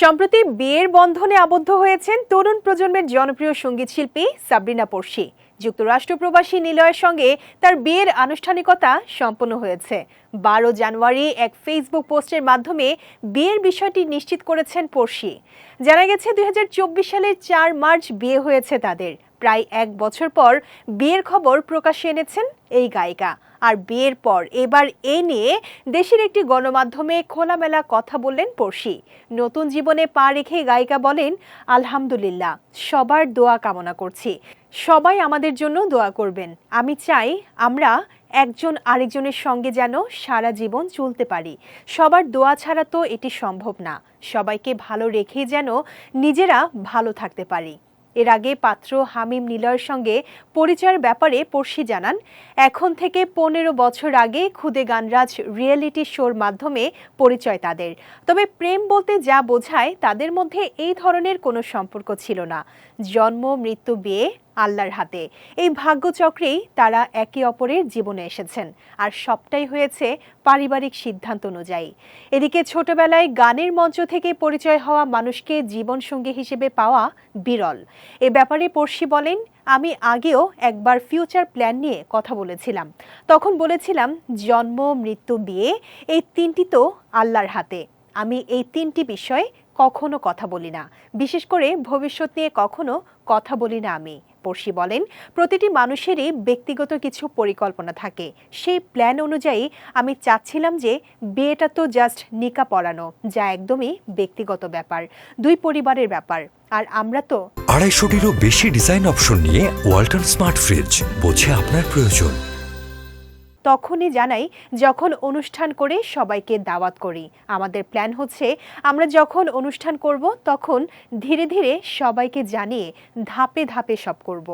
সম্প্রতি বিয়ের বন্ধনে আবদ্ধ হয়েছেন তরুণ প্রজন্মের জনপ্রিয় সংগীত শিল্পী সাবরিনা পড়শি যুক্তরাষ্ট্র প্রবাসী নিলয়ের সঙ্গে তার বিয়ের আনুষ্ঠানিকতা সম্পন্ন হয়েছে। বারো জানুয়ারি এক ফেসবুক পোস্টের মাধ্যমে বিয়ের বিষয়টি নিশ্চিত করেছেন পড়শি জানা গেছে, দুই হাজার চব্বিশ সালের চার মার্চ বিয়ে হয়েছে তাদের। প্রায় এক বছর পর বিয়ের খবর প্রকাশ্যে এনেছেন এই গায়িকা। আর বিয়ের পর এবার এ নিয়ে দেশের একটি গণমাধ্যমে খোলামেলা কথা বললেন পড়শি। নতুন জীবনে পা রেখে গায়িকা বলেন, আলহামদুলিল্লাহ, সবার দোয়া কামনা করছি। সবাই আমাদের জন্য দোয়া করবেন। আমি চাই আমরা একজন আরেকজনের সঙ্গে যেন সারা জীবন চলতে পারি। সবার দোয়া ছাড়া তো এটি সম্ভব না। সবাইকে ভালো রেখেই যেন নিজেরা ভালো থাকতে পারি। এর আগে পাত্র হামিম নিলয়ের সঙ্গে পরিচয়ের ব্যাপারে পড়শি জানান, এখন থেকে পনেরো বছর আগে খুদে গানরাজ রিয়েলিটি শোর মাধ্যমে পরিচয় তাদের। তবে প্রেম বলতে যা বোঝায় তাদের মধ্যে এই ধরনের কোনো সম্পর্ক ছিল না। জন্ম, মৃত্যু, বিয়ে আল্লাহর হাতে। এই ভাগ্যচক্রেই তারা একে অপরের জীবনে এসেছেন, আর সবটাই হয়েছে পারিবারিক সিদ্ধান্ত অনুযায়ী। এদিকে ছোটবেলায় গানের মঞ্চ থেকে পরিচয় হওয়া মানুষকে জীবনসঙ্গী হিসেবে পাওয়া বিরল। এ ব্যাপারে পড়শি বলেন, আমি আগেও একবার ফিউচার প্ল্যান নিয়ে কথা বলেছিলাম। তখন বলেছিলাম, জন্ম, মৃত্যু, বিয়ে, এই তিনটি তো আল্লাহর হাতে। আমি এই তিনটি বিষয়ে কখনো কথা বলি না। বিশেষ করে ভবিষ্যৎ নিয়ে কখনো কথা বলি না আমি, পড়শি বলেন। প্রতিটি মানুষেরই ব্যক্তিগত কিছু পরিকল্পনা থাকে। সেই প্ল্যান অনুযায়ী আমি চাচ্ছিলাম যে বিয়েটা তো জাস্ট নিকা পড়ানো যা একদমই ব্যক্তিগত ব্যাপার, দুই পরিবারের ব্যাপার। আর আমরা তো আড়াইশোটিরও বেশি ডিজাইন অপশন নিয়ে ওয়াল্টন স্মার্ট ফ্রিজ, বোঝে আপনার প্রয়োজন। তখনই জানাই, যখন অনুষ্ঠান করে সবাইকে দাওয়াত করি। আমাদের প্ল্যান হচ্ছে, আমরা যখন অনুষ্ঠান করব, তখন ধীরে ধীরে সবাইকে জানিয়ে ধাপে ধাপে সব করব।